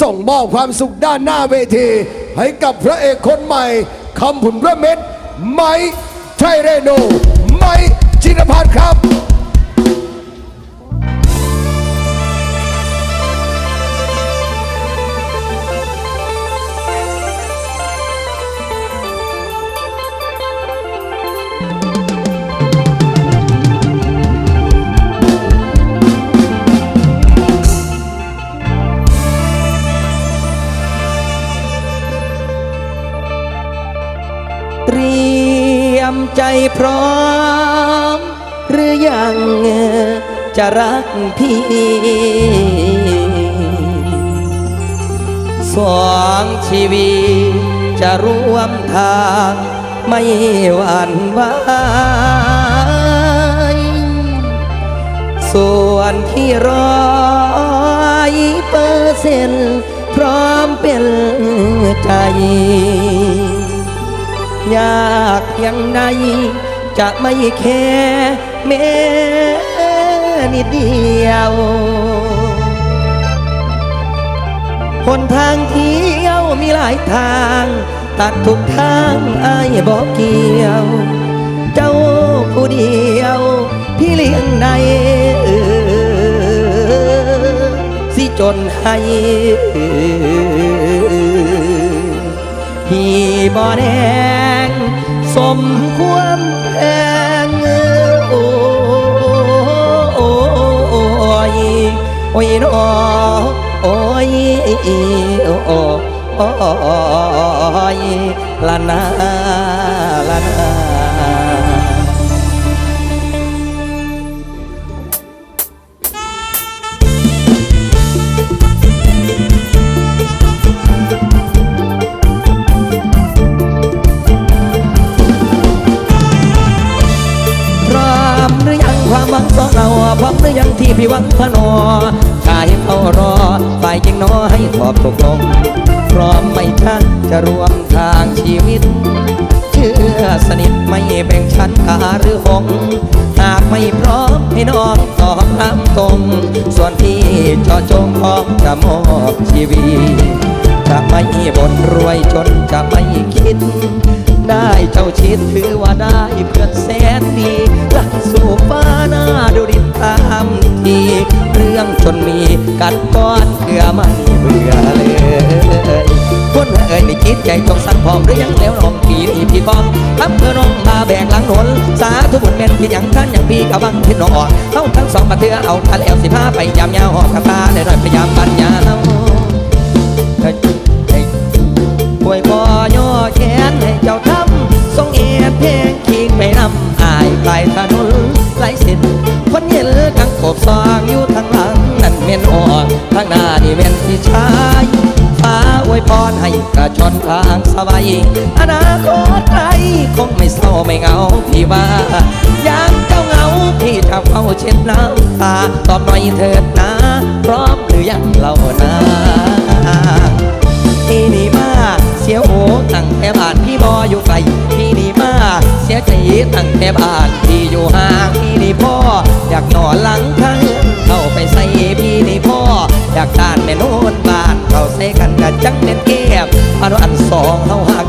ส่งมอบความสุขด้านหน้าเวที ให้กับพระเอกคนใหม่คำผุนพระเม็ดไม้ไทเรโนไม้จินพัฒน์ครับ ใจพร้อม หรือยังจะรักพี่สองชีวิตจะร่วมทางไม่หวั่นไหวส่วนที่ร้อยเปอร์เซ็นต์พร้อมเป็นใจ ยากเพียงใดจะไม่แค่แม้นิดเดียวหนทางเที่ยวมีหลายทาง ตัดทุกทางไอายบอกเกี่ยว เจ้าผู้เดียว พี่เลี้ยงในสิจนให้พี่บ่แดงส มความแพงโอ้โอ้โอ้ยโอ้ยนอโอ้ยโอ้โอ้โอ้ยลานาลานา ที่พี่วังพนอกายเฝ้ารอฝ่ายยิงน้อให้ตอบตกลง พร้อมไม่ท่านจะรวมทางชีวิต เชื่อสนิทไม่แบ่งชั้นขาหรือหงหากไม่พร้อมให้น้องตอบตามตรง ส่วนที่เจอจงพร้อมจะมอบชีวิตจะไม่บ่นรวยจนจะไม่คิด ได้เจ้าชิดถือว่าได้เพื่อนแสนดีามทีเรื่องจนมีกัดก้อนเกลือไม่เบื่อเลยคนเอ่ยไม่คิดใจจงสั่งพร้อมหรือยังแล้วน้องปีนี่พี่กองทำเพื่อน้องมาแบกหลังหนนสาธุบุญเม่นพี่ยังท่านยังพี่กะบังพี่น้องเข้าทั้งสองมาเถือเอาทะแล้วสิพาไปยามยาวหอบกระตาได้หน่อยพยายามปัญญาเอา นี่ชายฟ้าอวยพรให้กระชอนทางสบายอนาคตไกลคงไม่เศร้าไม่เหงาพี่ว่ายามเจ้าเหงาพี่จะเฝ้าเช็ดน้ำตาตอบหน่อยเถิดนะพร้อมหรือยังเล่านะพี่นี่มาเสียโอตั้งแต่บ้านพี่บออยู่ไกลพี่นี่มาเสียใจตั้งแต่บ้านพี่อยู่ห่าง จังเน้นแก้มอันอันสองเฮาหา